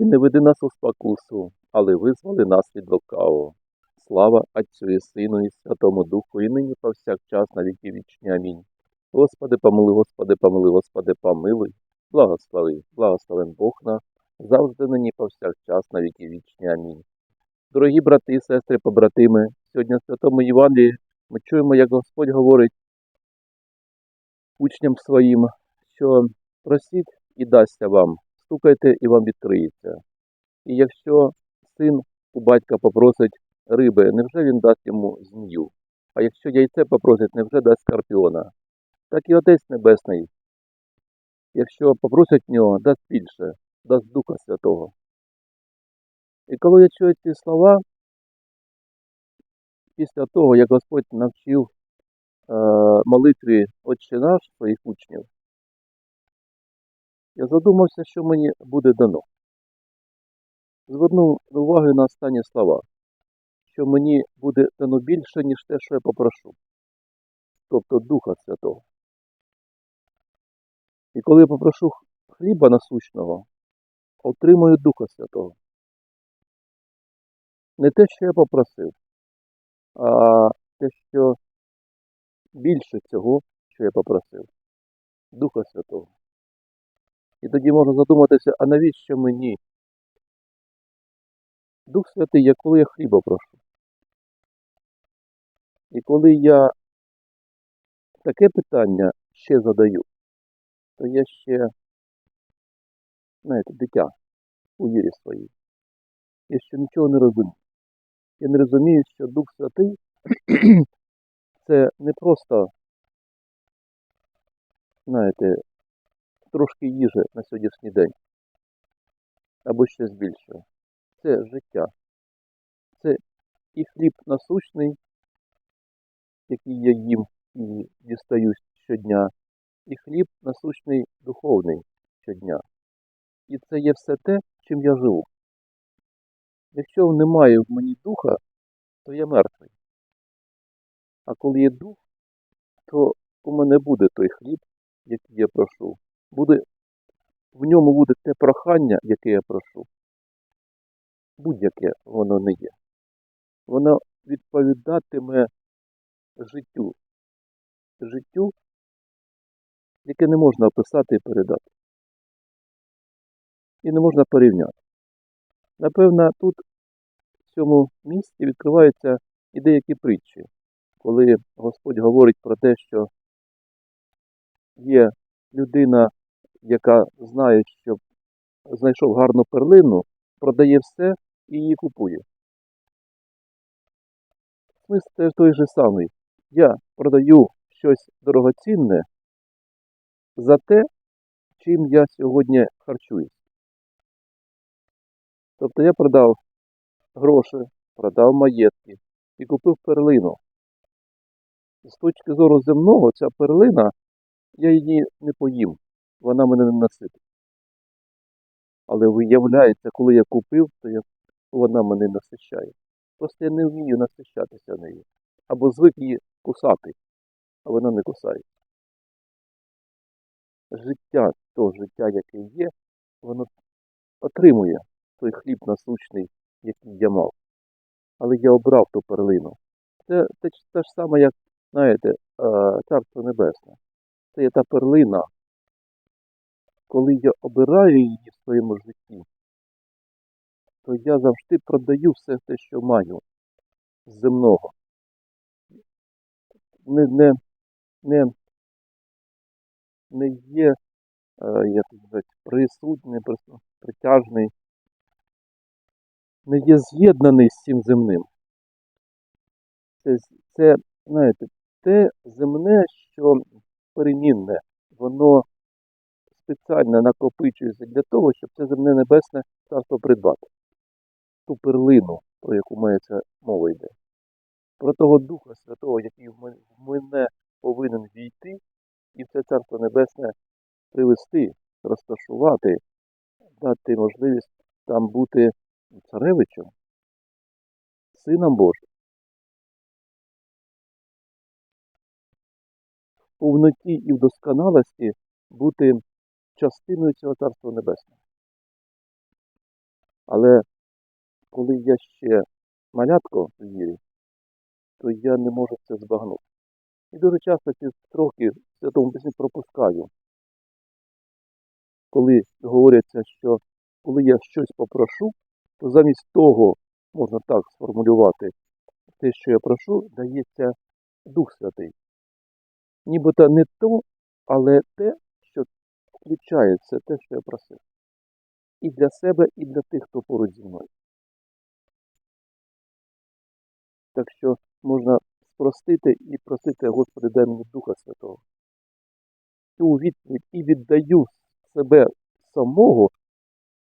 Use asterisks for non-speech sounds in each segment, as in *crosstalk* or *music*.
І не веди нас у спокусу, але визволи нас від лукавого. Слава Отцю і Сину, і Святому Духу, і нині повсякчас на віки вічні. Амінь. Господи, помилуй, Господи, помилуй, Господи, помилуй, благослови, благословен Бог наш, завжди нині повсякчас на віки вічні. Амінь. Дорогі брати і сестри, побратими, сьогодні в Святому Євангелії ми чуємо, як Господь говорить учням своїм, що просіть і дасться вам, стукайте і вам відкриється. І якщо син у батька попросить риби, невже він дасть йому змію? А якщо яйце попросить, невже дасть скорпіона? Так і Отець Небесний, якщо попросить нього, дасть більше, дасть Духа Святого. І коли я чую ці слова, після того, як Господь навчив е, молитві Отче наш своїх учнів, я задумався, що мені буде дано. Звернув увагу на останні слова, що мені буде дано більше, ніж те, що я попрошу, тобто Духа Святого. І коли я попрошу хліба насущного, отримую Духа Святого. Не те, що я попросив, а те, що більше цього, що я попросив, Духа Святого. І тоді можна задуматися, а навіщо мені? Дух Святий, я коли я хліба прошу. І коли я таке питання ще задаю, то я ще, знаєте, дитя у вірі своїй. Я ще нічого не розумію. Я не розумію, що Дух Святий *clears throat* це не просто, знаєте, трошки їжі на сьогоднішній день або щось більше. Це життя. Це і хліб насущний, який я їм і дістаю щодня, і хліб насущний духовний щодня. І це є все те, чим я живу. Якщо немає в мені духа, то я мертвий. А коли є дух, то у мене буде той хліб, який я прошу. Буде, в ньому буде те прохання, яке я прошу. Будь-яке воно не є. Воно відповідатиме життю. Життю, яке не можна описати і передати. І не можна порівняти. Напевно, тут в цьому місці відкриваються і деякі притчі, коли Господь говорить про те, що є людина, яка знає, що знайшов гарну перлину, продає все і її купує. Смисл теж той же самий. Я продаю щось дорогоцінне за те, чим я сьогодні харчуюсь. Тобто я продав гроші, продав маєтки і купив перлину. З точки зору земного, ця перлина, я її не поїм, вона мене не наситить. Але виявляється, коли я купив, то я, вона мене насищає. Просто я не вмію насищатися нею. Або звик її кусати, а вона не кусається. Життя, то життя, яке є, воно отримує той хліб насущний, який я мав. Але я обрав ту перлину. Це те, те ж саме, як, знаєте, е, Царство Небесне. Це є та перлина, коли я обираю її в своєму житті, то я завжди продаю все те, що маю з земного. Не, не, не, не є, е, як сказати, присутній, притяжний, не є з'єднаний з цим земним. Це, це, знаєте, те земне, що перемінне, воно спеціально накопичується для того, щоб це земне небесне царство придбати. Ту перлину, про яку мається мова йде. Про того Духа Святого, який в мене повинен війти і це Царство Небесне привести, розташувати, дати можливість там бути царевичем, сином Божим. В повноті і в досконалості бути частиною цього Царства Небесного. Але коли я ще малятко в вірі, то я не можу це збагнути. І дуже часто ці строки в Святому Письмі пропускаю. Коли говориться, що коли я щось попрошу, то замість того, можна так сформулювати, те, що я прошу, дається Дух Святий. Нібито не то, але те, включає все те, що я просив. І для себе, і для тих, хто поруч зі мною. Так що можна спростити і просити, Господи, дай мені Духа Святого. Цю відповідь і віддаю себе самого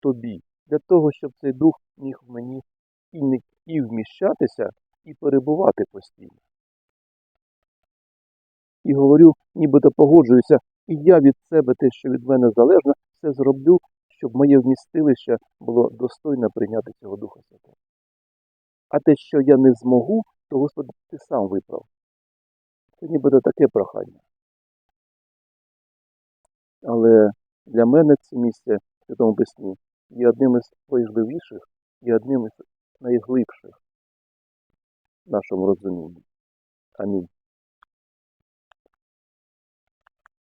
тобі, для того, щоб цей дух міг в мені і не і вміщатися, і перебувати постійно. І говорю, нібито погоджуюся, і я від себе те, що від мене залежно, все зроблю, щоб моє вмістилище було достойно прийняти цього Духа Святого. А те, що я не змогу, то Господи, ти сам виправ. Це нібито таке прохання. Але для мене це місце в Святому Письмі є одним із найважливіших і одним із найглибших в нашому розумінні. Амінь.